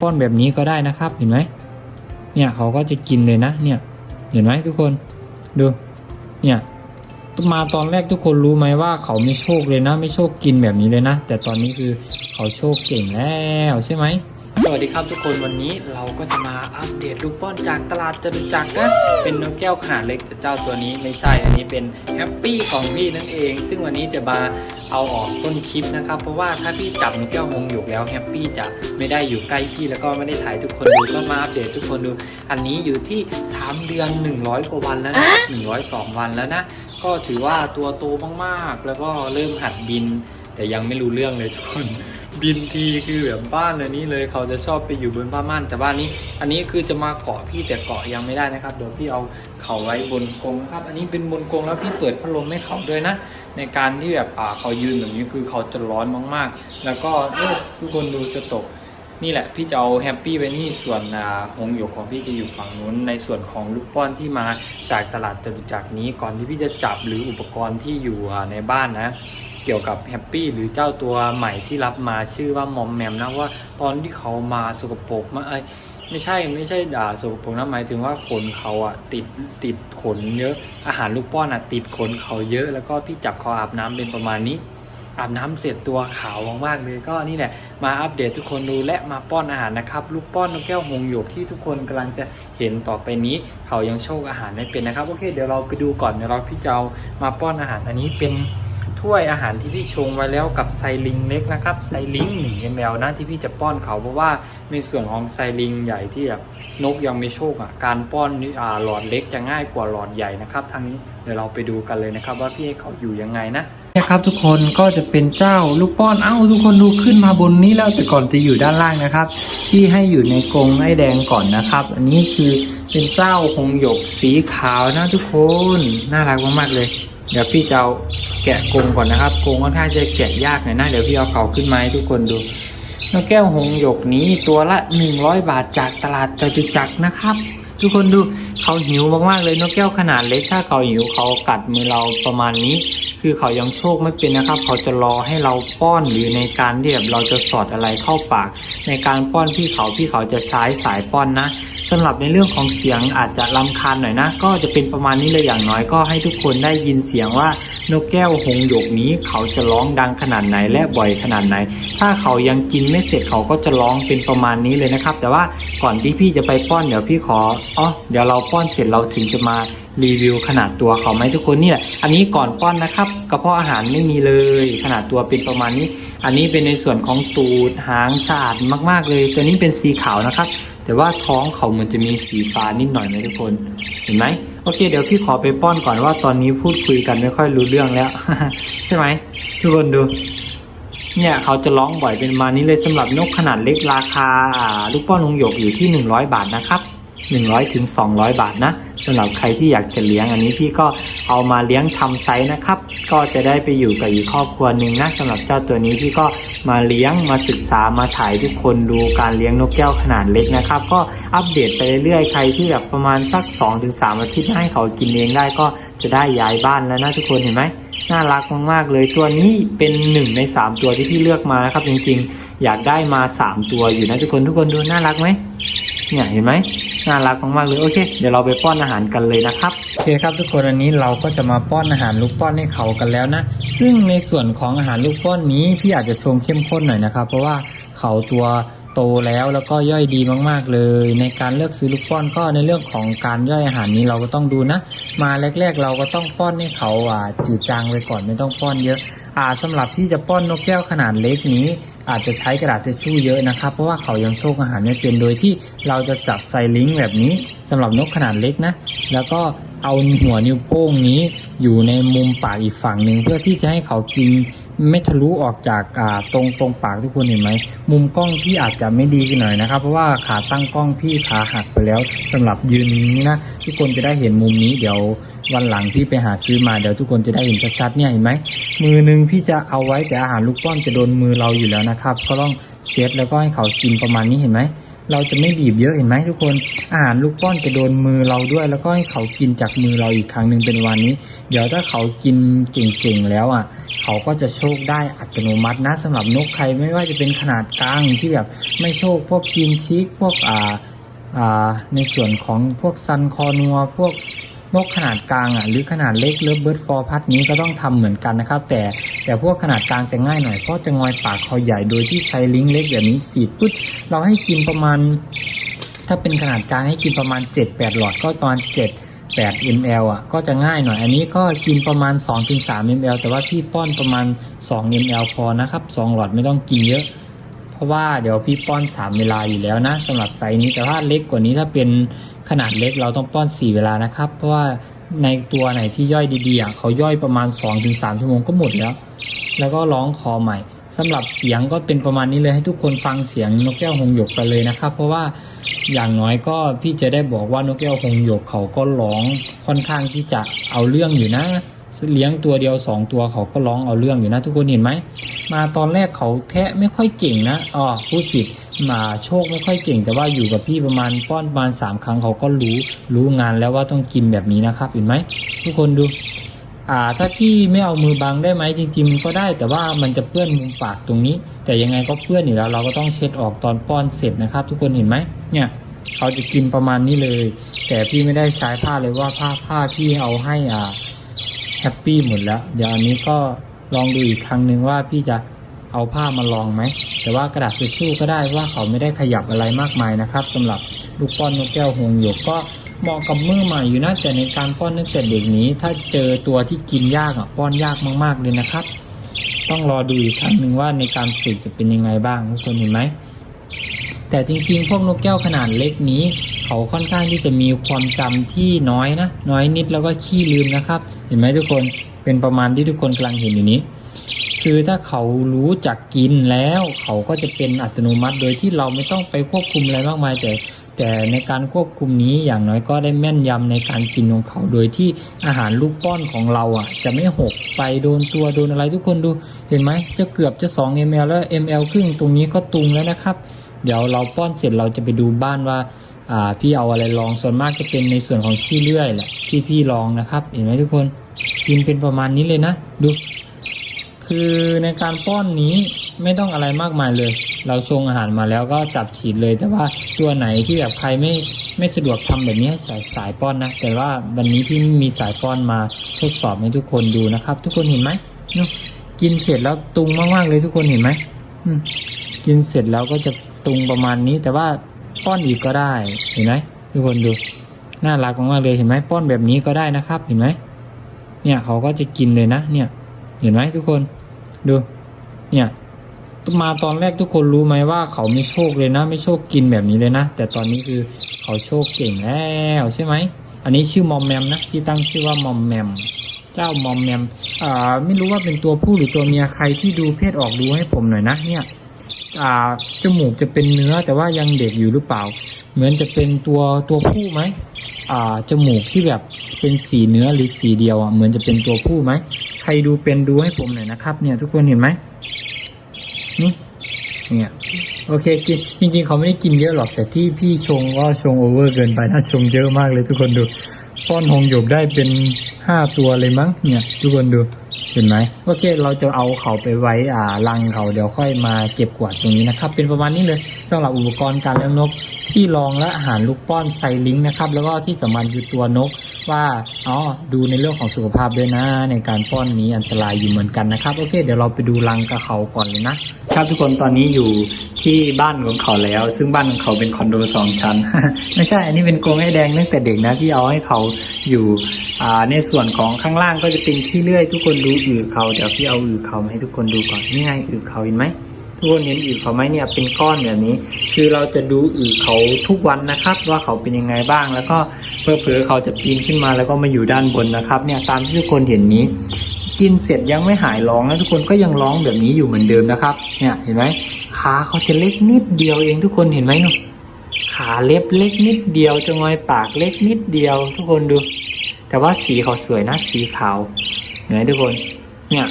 ป้อนแบบนี้ก็ได้นะครับเห็นไหมเนี่ยเขาก็จะกินเลยนะเนี่ยเห็นไหมทุกคนดูเนี่ยมาตอนแรกทุกคนรู้ไหมว่าเขาไม่โชคเลยนะ ไม่โชคกินแบบนี้เลยนะ แต่ตอนนี้คือเขาโชคเก่งแล้วใช่ไหมสวัสดีครับทุกคนวันนี้เราก็จะมาอัปเดตลูกป้อนจากตลาดจตุจักรนะเป็นนกแก้วขนาดเล็กแต่เจ้าตัวนี้ไม่ใช่อันนี้เป็นแฮปปี้ของพี่นั่นเอง ซึ่งวันนี้จะมา เอาออกต้นคลิปนะครับ เพราะว่าถ้าพี่จับนกแก้วหงส์หยกแล้วแฮปปี้จะไม่ได้อยู่ใกล้พี่แล้วก็ไม่ได้ถ่ายทุกคนดูก็มาอัปเดตทุกคนดู อันนี้อยู่ที่ 3 เดือน 100 กว่าวันแล้วนะ102 วันแล้วนะ ก็ถือว่าตัวโตมากๆ แล้วก็เริ่มหัดบิน แต่ยังไม่รู้เรื่องเลยทุกคนบินทีคือแบบบ้านอันนี้เลยเขาจะชอบไปอยู่บนผ้าม่านแต่บ้านนี้ อันนี้คือจะมาเกาะพี่แต่เกาะยังไม่ได้นะครับเดี๋ยวพี่เอาเขาไว้บนกรงนะครับ อันนี้เป็นบนกรงแล้วพี่เปิดพัดลมให้เขาด้วยนะ ในการที่แบบอ่าเขายืนแบบนี้คือเขาจะร้อนมากๆ แล้วก็เนี่ยทุกคนดูจะตกนี่แหละพี่จะเอาแฮปปี้ไว้นี่ส่วนอ่าหงหยกของพี่จะอยู่ฝั่งนู้นในส่วนของลูกป้อนที่มาจากตลาดจตุจักรนี้ก่อนที่พี่จะจับหรืออุปกรณ์ที่อยู่ในบ้านนะ เกี่ยวกับแฮปปี้หรือเจ้าตัวใหม่ที่รับมาชื่อว่ามอมแมมนะว่าตอนที่เขามาสกปรกมาเอ้ยไม่ใช่ไม่ใช่ด่าสกปรกนะหมายถึงว่าขนเขาอะติดติดขนเยอะอาหารลูกป้อนอะติดขนเขาเยอะ แล้วก็พี่จับเขาอาบน้ำเป็นประมาณนี้ อาบน้ำเสร็จตัวขาวมากๆเลยก็นี่แหละมาอัปเดตทุกคนดูและมาป้อนอาหารนะครับ ลูกป้อนนกแก้วหงหยกที่ทุกคนกำลังจะเห็นต่อไปนี้ เขายังโชคอาหารไม่เป็นนะครับโอเคเดี๋ยวเราไปดูก่อนเดี๋ยวเราพี่เจะเอามาป้อนอาหารอันนี้เป็น ถ้วยอาหารที่พี่ชงไว้แล้วกับไซลิงเล็กนะครับไซลิง1 ml นะที่พี่จะป้อนเขาเพราะว่าในส่วนของไซลิงใหญ่ที่แบบนกยังไม่โชคอะการป้อนนี่อ่าหลอดเล็กจะง่ายกว่าหลอดใหญ่นะครับทางนี้เดี๋ยวเราไปดูกันเลยนะครับ ว่าพี่ให้เขาอยู่ยังไงนะนะครับทุกคนก็จะเป็นเจ้าลูกป้อนเอ้าทุกคนดูขึ้นมาบนนี้แล้วแต่ก่อนจะอยู่ด้านล่างนะครับ ที่ให้อยู่ในกรงไอ้แดงก่อนนะครับ อันนี้คือเป็นเจ้าหงหยกสีขาวนะทุกคนน่ารักมากๆเลย เดี๋ยวพี่จะเอาแกะกรงก่อนนะครับกรงค่อนข้างจะแกะยากหน่อยนะเดี๋ยวพี่เอาเขาขึ้นมาให้ทุกคนดูนกแก้วหงหยกนี้ตัวละ 100 บาทจากตลาดจตุจักรนะครับ ทุกคนดูเขาหิวมากๆเลยนกแก้วขนาดเล็กถ้าเขาหิวเขากัดมือเราประมาณนี้ คือเขายังโชคไม่เป็นนะครับ เขาจะรอให้เราป้อนหรือในการที่แบบเราจะสอดอะไรเข้าปาก ในการป้อนพี่เขาพี่เขาจะใช้สายป้อนนะสำหรับในเรื่องของเสียงอาจจะลำคาญหน่อยนะ ก็จะเป็นประมาณนี้เลยอย่างน้อยก็ให้ทุกคนได้ยินเสียงว่านกแก้วหงหยกนี้เขาจะร้องดังขนาดไหนและบ่อยขนาดไหน ถ้าเขายังกินไม่เสร็จเขาก็จะร้องเป็นประมาณนี้เลยนะครับ แต่ว่าก่อนที่พี่จะไปป้อนเดี๋ยวพี่ขออ๋อเดี๋ยวเราป้อนเสร็จเราถึงจะมา รีวิวขนาดตัวเขาไหมทุกคนเนี่ยอันนี้ก่อนป้อนนะครับกระเพาะอาหารไม่มีเลย ขนาดตัวเป็นประมาณนี้ อันนี้เป็นในส่วนของตูดหางสะอาดมากๆเลย ตัวนี้เป็นสีขาวนะครับ แต่ว่าท้องเขาเหมือนจะมีสีฟ้านิดหน่อยนะทุกคนเห็นไหมโอเค เดี๋ยวพี่ขอไปป้อนก่อนว่าตอนนี้พูดคุยกันไม่ค่อยรู้เรื่องแล้ว ใช่ไหมทุกคนดูเนี่ยเขาจะร้องบ่อยเป็นประมาณนี้เลยสำหรับนกขนาดเล็กราคาลูกป้อนลงหยกอยู่ที่ 100 บาทนะครับ 100ถึง200 บาทนะ สำหรับใครที่อยากจะเลี้ยงอันนี้พี่ก็เอามาเลี้ยงทำไซส์นะครับ ก็จะได้ไปอยู่กับอีกครอบครัวหนึ่งนะสำหรับเจ้าตัวนี้พี่ก็มาเลี้ยงมาศึกษามาถ่ายทุกคนดูการเลี้ยงนกแก้วขนาดเล็กนะครับ ก็อัปเดตไปเรื่อยๆใครที่แบบประมาณสัก 2-3อาทิตย์ให้เขากินเองได้ก็จะได้ย้ายบ้านแล้วนะทุกคนเห็นไหมน่ารักมากๆเลยตัวนี้เป็นหนึ่งในสามตัวที่พี่เลือกมานะครับจริงๆ อยากได้มาสามตัวอยู่นะทุกคนทุกคนดูน่ารักไหม เนี่ยเห็นไหมน่ารักมากๆเลยโอเค เดี๋ยวเราไปป้อนอาหารกันเลยนะครับโอเคครับทุกคนอันนี้เราก็จะมาป้อนอาหารลูกป้อนให้เขากันแล้วนะ ซึ่งในส่วนของอาหารลูกป้อนนี้พี่อาจจะชงเข้มข้นหน่อยนะครับ เพราะว่าเขาตัวโตแล้วแล้วก็ย่อยดีมากๆเลย ในการเลือกซื้อลูกป้อนก็ในเรื่องของการย่อยอาหารนี้เราก็ต้องดูนะ มาแรก ๆ เราก็ต้องป้อนให้เขาอ่าจืดจางไปก่อนไม่ต้องป้อนเยอะอ่าสำหรับที่จะป้อนนกแก้วขนาดเล็กนี้ อาจจะใช้กระดาษทิชชู่เยอะนะครับ เพราะว่าเขายังโชคอาหารไม่เป็นโดยที่เราจะจับใส่ลิงก์แบบนี้สำหรับนกขนาดเล็กนะ แล้วก็เอาหัวนิ้วโป้งนี้อยู่ในมุมปากอีกฝั่งหนึ่งเพื่อที่จะให้เขากินไม่ทะลุออกจากตรงตรงปากทุกคนเห็นไหมมุมกล้องพี่อาจจะไม่ดีหน่อยนะครับ เพราะว่าขาตั้งกล้องพี่ขาหักไปแล้วสำหรับยืนนี้นะทุกคนจะได้เห็นมุมนี้เดี๋ยว วันหลังที่ไปหาซื้อมาเดี๋ยวทุกคนจะได้เห็นชัดๆเนี่ยเห็นไหมมือหนึงพี่จะเอาไว้แต่อาหารลูกป้อนจะโดนมือเราอยู่แล้วนะครับ ก็ต้องเช็ดแล้วก็ให้เขากินประมาณนี้เห็นไหมเราจะไม่บีบเยอะเห็นไหมทุกคนอาหารลูกป้อนจะโดนมือเราด้วย แล้วก็ให้เขากินจากมือเราอีกครั้งหนึ่งเป็นวันนี้ เดี๋ยวถ้าเขากินเก่งๆแล้วอะ เขาก็จะโชคได้อัตโนมัตินะสำหรับนกใครไม่ว่าจะเป็นขนาดกลางที่แบบไม่โชคพวกกินชิกพวกอ่าอ่าในส่วนของพวกซันคอนัวพวก นกขนาดกลางอะหรือขนาดเล็กเลิฟเบิร์ดฟอร์พัดนี้ก็ต้องทำเหมือนกันนะครับ แต่แต่พวกขนาดกลางจะง่ายหน่อยเพราะจะงอยปากคอใหญ่โดยที่ใช้ลิงเล็กแบบนี้สีดปุ๊บเราให้กินประมาณ ถ้าเป็นขนาดกลางให้กินประมาณ 7-8 หลอดก็ประมาณ7 8 ml อะก็จะง่ายหน่อย อันนี้ก็กินประมาณ 2-3 ml แต่ว่าพี่ป้อนประมาณ 2 ml พอนะครับ 2 หลอดไม่ต้องกินเยอะ ราะว่าเดี๋ยวพี่ป้อน 3 เวลาอยู่แล้วนะสำหรับไซส์นี้แต่ถ้าเล็กกว่านี้ถ้าเป็นขนาดเล็กเราต้องป้อน 4 เวลานะครับ เพราะว่าในตัวไหนที่ย่อยดีๆเขาย่อยประมาณ 2-3 ชั่วโมงก็หมดแล้ว แล้วก็ร้องคอใหม่สำหรับเสียงก็เป็นประมาณนี้เลยให้ทุกคนฟังเสียงนกแก้วหงหยกไปเลยนะครับ เพราะว่าอย่างน้อยก็พี่จะได้บอกว่านกแก้วหงหยกเขาก็ร้องค่อนข้างที่จะเอาเรื่องอยู่นะ เลี้ยงตัวเดียวสองตัวเขาก็ร้องเอาเรื่องอยู่นะ ทุกคนเห็นไหม มาตอนแรกเขาแทะไม่ค่อยเก่งนะอ๋อพูดผิดมาโชคไม่ค่อยเก่ง แต่ว่าอยู่กับพี่ประมาณป้อนประมาณสามครั้งเขาก็รู้รู้งานแล้วว่าต้องกินแบบนี้นะครับเห็นไหมทุกคนดูอ่าถ้าพี่ไม่เอามือบังได้ไหมจริงๆมันก็ได้ แต่ว่ามันจะเปื้อนมุมปากตรงนี้ แต่ยังไงก็เปื้อนอยู่แล้ว เราก็ต้องเช็ดออกตอนป้อนเสร็จนะครับ ทุกคนเห็นไหมเนี่ยเขาจะกินประมาณนี้เลย แต่พี่ไม่ได้ใช้ผ้าเลยว่าผ้าผ้าพี่เอาให้อ่าแฮปปี้หมดแล้ว เดี๋ยวอันนี้ก็ ลองดูอีกครั้งหนึ่งว่าพี่จะเอาผ้ามาลองไหม แต่ว่ากระดาษทิชชู่ก็ได้ว่าเขาไม่ได้ขยับอะไรมากมายนะครับสำหรับลูกป้อนนกแก้วหงหยกก็เหมาะกับมือใหม่อยู่นะแต่ในการป้อนตั้งแต่เด็กนี้ ถ้าเจอตัวที่กินยากอะป้อนยากมากๆเลยนะครับ ต้องรอดูอีกครั้งหนึ่งว่าในการฝึกจะเป็นยังไงบ้างทุกคนเห็นไหมแต่จริงๆ พวกนกแก้วขนาดเล็กนี้ เขาค่อนข้างที่จะมีความจำที่น้อยนะ น้อยนิดแล้วก็ขี้ลืมนะครับ เห็นไหมทุกคน เป็นประมาณที่ทุกคนกำลังเห็นอยู่นี้ คือถ้าเขารู้จักกินแล้วเขาก็จะเป็นอัตโนมัติ โดยที่เราไม่ต้องไปควบคุมอะไรมากมายแต่แต่ในการควบคุมนี้อย่างน้อยก็ได้แม่นยำในการกินของเขา โดยที่อาหารลูกป้อนของเราอะ จะไม่หกไปโดนตัวโดนอะไรทุกคนดูเห็นไหมจะเกือบจะ 2 ml แล้ว ml ครึ่งตรงนี้ก็ตุงแล้วนะครับ เดี๋ยวเราป้อนเสร็จเราจะไปดูบ้านว่า พี่เอาอะไรลองส่วนมากจะเป็นในส่วนของขี้เลื่อยแหละที่พี่ลองนะครับ เห็นไหมทุกคนกินเป็นประมาณนี้เลยนะ ดู คือในการป้อนนี้ไม่ต้องอะไรมากมายเลย เราชงอาหารมาแล้วก็จับฉีดเลย แต่ว่าตัวไหนที่แบบใครไม่ไม่สะดวกทำแบบนี้ให้ใส่สายป้อนนะ แต่ว่าวันนี้พี่มีสายป้อนมาทดสอบให้ทุกคนดูนะครับ ทุกคนเห็นไหมนู่กินเสร็จแล้วตุงมากๆเลยทุกคนเห็นไหมอืมกินเสร็จแล้วก็จะตุงประมาณนี้แต่ว่า ป้อนอีกก็ได้เห็นไหมทุกคนดูน่ารักมากๆเลยเห็นไหมป้อนแบบนี้ก็ได้นะครับเห็นไหมเนี่ยเขาก็จะกินเลยนะเนี่ยเห็นไหมทุกคนดูเนี่ยมาตอนแรกทุกคนรู้ไหมว่าเขาไม่โชคเลยนะ ไม่โชคกินแบบนี้เลยนะ แต่ตอนนี้คือเขาโชคเก่งแล้วใช่ไหมอันนี้ชื่อมอมแมมนะที่ตั้งชื่อว่ามอมแมมเจ้ามอมแมมอ่าไม่รู้ว่าเป็นตัวผู้หรือตัวเมียใครที่ดูเพศออกดูให้ผมหน่อยนะเนี่ย อ่าจมูกจะเป็นเนื้อแต่ว่ายังเด็กอยู่หรือเปล่า เหมือนจะเป็นตัวตัวผู้ไหมอ่าจมูกที่แบบเป็นสีเนื้อหรือสีเดียวอะเหมือนจะเป็นตัวผู้ไหมใครดูเป็นดูให้ผมหน่อยนะครับ เนี่ย ทุกคนเห็นไหมนี่เนี่ยโอเคกินจริง ๆ เขาไม่ได้กินเยอะหรอกแต่ที่พี่ชงก็ชงโอเวอร์เกินไปนะชงเยอะมากเลยทุกคนดูป้อนหงหยกได้เป็นห้าตัวเลยมั้งเนี่ย ทุกคนดู เห็นไหมโอเคเราจะเอาเขาไปไว้อ่ารังเขาเดี๋ยวค่อยมาเก็บกวาดตรงนี้นะครับ เป็นประมาณนี้เลย สำหรับอุปกรณ์การเลี้ยงนกที่รองและอาหารลูกป้อนไซลิงก์นะครับ แล้วก็ที่สำคัญคือตัวนกว่าอ๋อดูในเรื่องของสุขภาพด้วยนะ ในการป้อนนี้อันตรายอยู่เหมือนกันนะครับ โอเค เดี๋ยวเราไปดูรังกับเขาก่อนเลยนะครับทุกคนตอนนี้อยู่ที่บ้านของเขาแล้ว ซึ่งบ้านของเขาเป็นคอนโดสองชั้น ไม่ใช่ อันนี้เป็นกรงไอ้แดงตั้งแต่เด็กนะที่เอาให้เขาอยู่อ่าในส่วนของข้างล่างก็จะเป็นที่เลื่อย ทุกคนดูอือเขาเดี๋ยวพี่เอาอือเขามาให้ทุกคนดูก่อนนี่ไงอือเขาเห็นไหม ทุกคนเห็นอือเขาไหมเนี่ยเป็นก้อนแบบนี้ คือเราจะดูอือเขาทุกวันนะครับ ว่าเขาเป็นยังไงบ้าง แล้วก็เพื่อเผื่อเขาจะปีนขึ้นมาแล้วก็มาอยู่ด้านบนนะครับเนี่ยตามที่ทุกคนเห็นนี้ กินเสร็จยังไม่หายร้องนะทุกคนก็ยังร้องแบบนี้อยู่เหมือนเดิมนะครับ เนี่ยเห็นไหมขาเขาจะเล็กนิดเดียวเองทุกคนเห็นไหมเนาะขาเล็บเล็กนิดเดียวจงอยปากเล็กนิดเดียว ทุกคนดู แต่ว่าสีเขาสวยนะสีขาวเห็นไหมทุกคน เนี่ย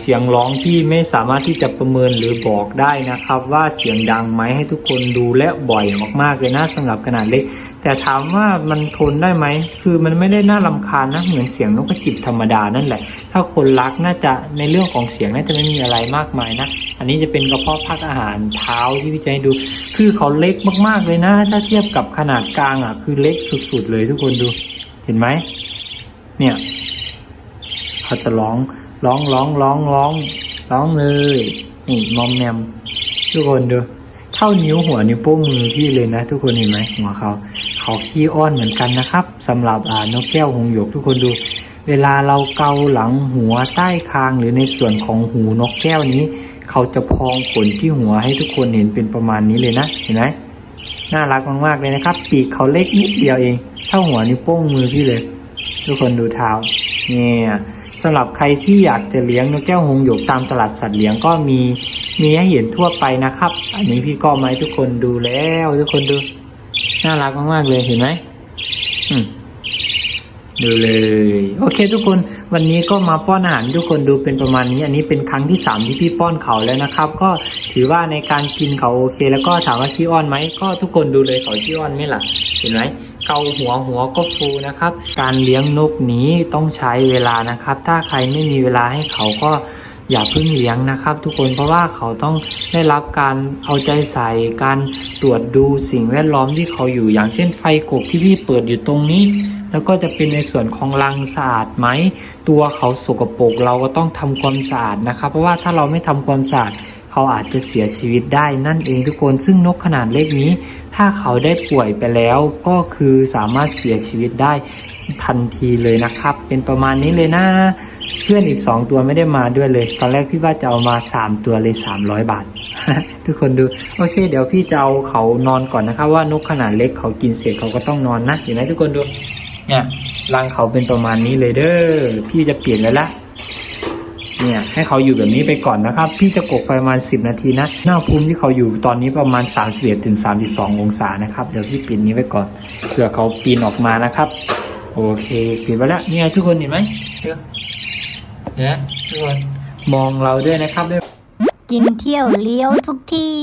เสียงร้องที่ไม่สามารถที่จะประเมินหรือบอกได้นะครับ ว่าเสียงดังไหมให้ทุกคนดูและบ่อยมากๆเลยนะสำหรับขนาดเล็ก แต่ถามว่ามันทนได้ไหมคือมันไม่ได้น่ารำคาญนะเหมือนเสียงนกกระจิบธรรมดานั่นแหละ ถ้าคนรักน่าจะในเรื่องของเสียงน่าจะไม่มีอะไรมากมายนะอันนี้จะเป็นกระเพาะพักอาหารเท้าที่พี่จะให้ดู คือเขาเล็กมากๆเลยนะ ถ้าเทียบกับขนาดกลางอะ คือเล็กสุดๆเลยทุกคนดู เห็นไหมเนี่ยเขาจะร้อง ร้องร้องร้องร้องร้องเลยนี่มอมแมมทุกคนดูเท่านิ้วหัวนิ้วโป้งมือพี่เลยนะ ทุกคนเห็นไหมหัวเขา เขาขี้อ้อนเหมือนกันนะครับสำหรับอ่านกแก้วหงหยกทุกคนดู เวลาเราเกาหลังหัวใต้คางหรือในส่วนของหูนกแก้วนี้ เขาจะพองขนที่หัวให้ทุกคนเห็นเป็นประมาณนี้เลยนะเห็นไหมน่ารักมากๆเลยนะครับ ปีกเขาเล็กนิดเดียวเอง เท่าหัวนิ้วโป้งมือพี่เลย ทุกคนดูเท้าเนี่ยำหรับใครที่อยากจะเลี้ยงนกแก้วหงหยกตามตลาดสัตว์เลี้ยงก็มีมีให้เห็นทั่วไปนะครับ อันนี้พี่ก็มาให้ทุกคนดูแล้วทุกคนดูน่ารักมากๆเลยเห็นไหมอืมดูเลย โอเคทุกคนวันนี้ก็มาป้อนอาหารทุกคนดูเป็นประมาณนี้ อันนี้เป็นครั้งที่สามที่พี่ป้อนเขาแล้วนะครับ ก็ถือว่าในการกินเขาโอเค แล้วก็ถามว่าขี้อ้อนไหมก็ทุกคนดูเลยเขาขี้อ้อนไหมล่ะเห็นไหม เกาหัวหัวก็ฟูนะครับ การเลี้ยงนกนี้ต้องใช้เวลานะครับ ถ้าใครไม่มีเวลาให้เขาก็อย่าเพิ่งเลี้ยงนะครับ ทุกคนเพราะว่าเขาต้องได้รับการเอาใจใส่การตรวจดูสิ่งแวดล้อมที่เขาอยู่อย่างเช่นไฟกบที่พี่เปิดอยู่ตรงนี้ แล้วก็จะเป็นในส่วนของรังสะอาดไหมตัวเขาสกปรกเราก็ต้องทำความสะอาดนะครับ เพราะว่าถ้าเราไม่ทำความสะอาด เขาอาจจะเสียชีวิตได้นั่นเองทุกคนซึ่งนกขนาดเล็กนี้ ถ้าเขาได้ป่วยไปแล้วก็คือสามารถเสียชีวิตได้ทันทีเลยนะครับ เป็นประมาณนี้เลยนะ เพื่อนอีกสองตัวไม่ได้มาด้วยเลย ตอนแรกพี่ว่าจะเอามาสามตัวเลยสามร้อยบาท ทุกคนดู โอเค เดี๋ยวพี่จะเอาเขานอนก่อนนะครับ ว่านกขนาดเล็กเขากินเสร็จเขาก็ต้องนอนนะเห็นไหมทุกคนดูเนี่ยรังเขาเป็นประมาณนี้เลยเด้อพี่จะเปลี่ยนแล้วละ เนี่ยให้เขาอยู่แบบนี้ไปก่อนนะครับ พี่จะกดไฟประมาณ 10 นาทีนะหน้าภูมิที่เขาอยู่ตอนนี้ประมาณ 31ถึง32 องศานะครับเดี๋ยวพี่ปิดนี้ไว้ก่อนเผื่อเขาปีนออกมานะครับโอเคปิดไปแล้วเนี่ยทุกคนเห็นไหมเนี่ยทุกคนมองเราด้วยนะครับกินเที่ยวเลี้ยวทุกที่